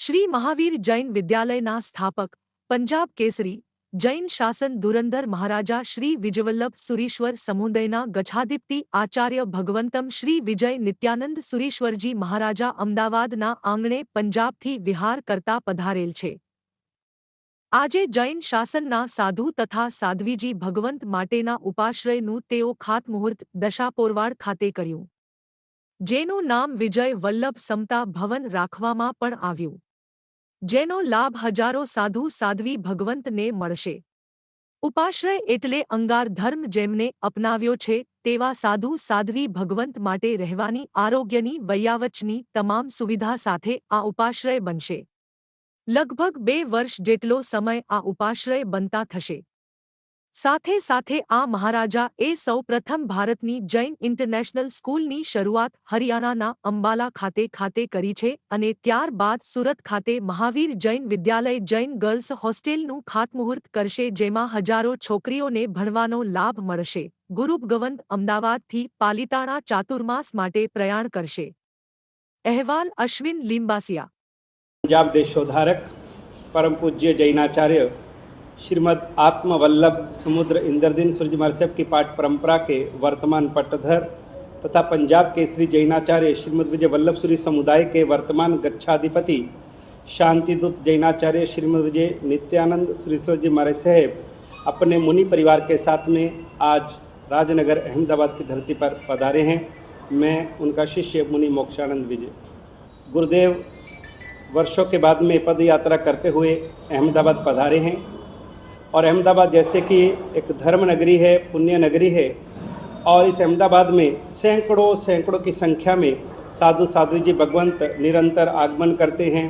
શ્રી મહાવીર જૈન વિદ્યાલયના સ્થાપક, પંજાબ કેસરી, જૈન શાસન ધુરંધર મહારાજા શ્રી વિજવલ્લભ સુરીશ્વર સમુદયના ગચ્છાધિપતિ આચાર્ય ભગવંતમ શ્રી વિજય નિત્યાનંદ સુરીશ્વરજી મહારાજા અમદાવાદના આંગણે પંજાબથી વિહાર કરતા પધારેલ છે. આજે જૈન શાસનના સાધુ તથા સાધ્વીજી ભગવંત માટેના ઉપાશ્રયનું તેઓ ખાતમુહૂર્ત દશાપોરવાડ ખાતે કર્યું. જેનું નામ વિજય વલ્લભ સમતા ભવન રાખવામાં પણ આવ્યું. જેનો લાભ હજારો સાધુ સાધ્વી ભગવંતને મળશે. ઉપાશ્રય એટલે અંગાર ધર્મ જેમને અપનાવ્યો છે, તેવા સાધુ સાધ્વી ભગવંત માટે રહેવાની આરોગ્યની વૈયાવચની તમામ સુવિધા સાથે આ ઉપાશ્રય બનશે. લગભગ બે વર્ષ જેટલો સમય આ ઉપાશ્રય બનતા થશે. સાથે સાથે આ મહારાજા એ સૌ પ્રથમ ભારતની જૈન ઇન્ટરનેશનલ સ્કૂલની શરૂઆત હરિયાણાના અંબાલા ખાતે ખાતે કરી છે અને ત્યારબાદ સુરત ખાતે મહાવીર જૈન વિદ્યાલય જૈન ગર્લ્સ હોસ્ટેલનું ખાતમુહૂર્ત કરશે, જેમાં હજારો છોકરીઓને ભણવાનો લાભ મળશે. ગુરુપગવંત અમદાવાદથી પાલિતાણા ચાતુર્માસ માટે પ્રયાણ કરશે. અહેવાલ અશ્વિન લિંબાસિયા. પંજાબ દેશોધારક, પરમ પૂજ્ય જૈનાચાર્ય श्रीमद आत्मवल्लभ समुद्र इंद्रदीन सूर्य महाराज की पाठ परंपरा के वर्तमान पट्टधर तथा पंजाब के श्री जैनाचार्य श्रीमद विजय वल्लभ सूरी समुदाय के वर्तमान गच्छाधिपति शांतिदूत जैनाचार्य श्रीमद विजय नित्यानंद श्री जी महाराज साहेब अपने मुनि परिवार के साथ में आज राजनगर अहमदाबाद की धरती पर पधारे हैं। मैं उनका शिष्य मुनि मोक्षानंद विजय। गुरुदेव, वर्षों के बाद में पद यात्रा करते हुए अहमदाबाद पधारे हैं। और अहमदाबाद जैसे कि एक धर्म नगरी है पुण्य नगरी है, और इस अहमदाबाद में सैकड़ों सैकड़ों की संख्या में साधु साधु जी भगवंत निरंतर आगमन करते हैं।